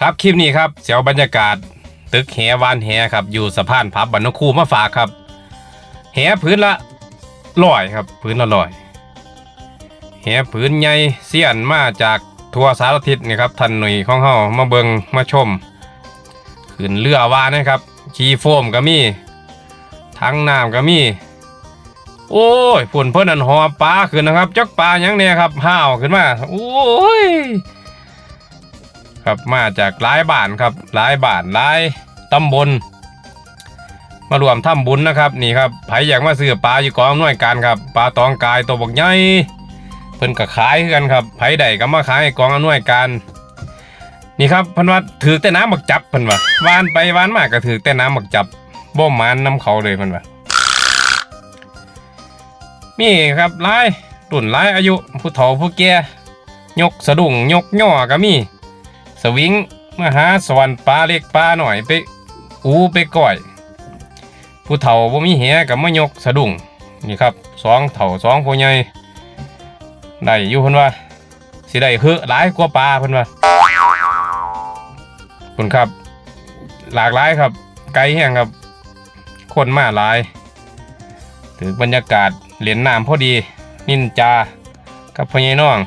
ครับคลิปนี้ครับเสียวบรรยากาศ ตึกแหวานแหครับ อยู่สะพานพับบันนคูมาฝากครับแหพื้นละลอยครับพื้นละลอยแหพื้นใหญ่เสี้ยนมาจากทั่วสารทิศนี่ครับท่านหนุ่ยของเฮามาเบิงมาชมขึ้นเรือวานนะครับขี่โฟมก็มีทั้งน้ำก็มี โอ้ยฝุ่นเพิ่นนั่นหอปลาขึ้นนะครับจักปลายังเนี่ยครับห้าวขึ้นมาโอ้ย ครับมาจากหลายบ้านครับหลายบ้านหลายตำบลมารวมทำบุญนะครับนี่ครับไผอยากมาซื้อปลาอยู่กองน่วยการครับปลาตองกายตัวบกใหญ่เพิ่นก็ขายกันครับไผใดก็มาขายให้กองอำนวยการนี่ครับพิ่นว่าถือแต่น้ำบักจับเพิ่นว่าวานไปวานมาก็ถือแต่น้ำบักจับบ่มานน้ำเขาเลยเพิ่นว่ามีครับหลายรุ่นหลายอายุผู้เฒ่าผู้แก่ยกสะดุ้งยกย่อก็มี สวิงมาหาสวรรค์ปลาเล็กปลาหน่อยไปอูไปก่อย ผู้เฒ่าบ่มีแหกับมายกสะดุ้งนี่ครับสองเฒ่าสองผู้ใหญ่ได้อยู่เพิ่นว่าสิได้คือหลายกว่าปลาเพิ่นว่าคุณครับ หลากหลายครับ ไกลแห้งครับ คนมาหลายถือบรรยากาศเหรียญน้ำพอดี นินจา กับพ่อใหญ่น้อง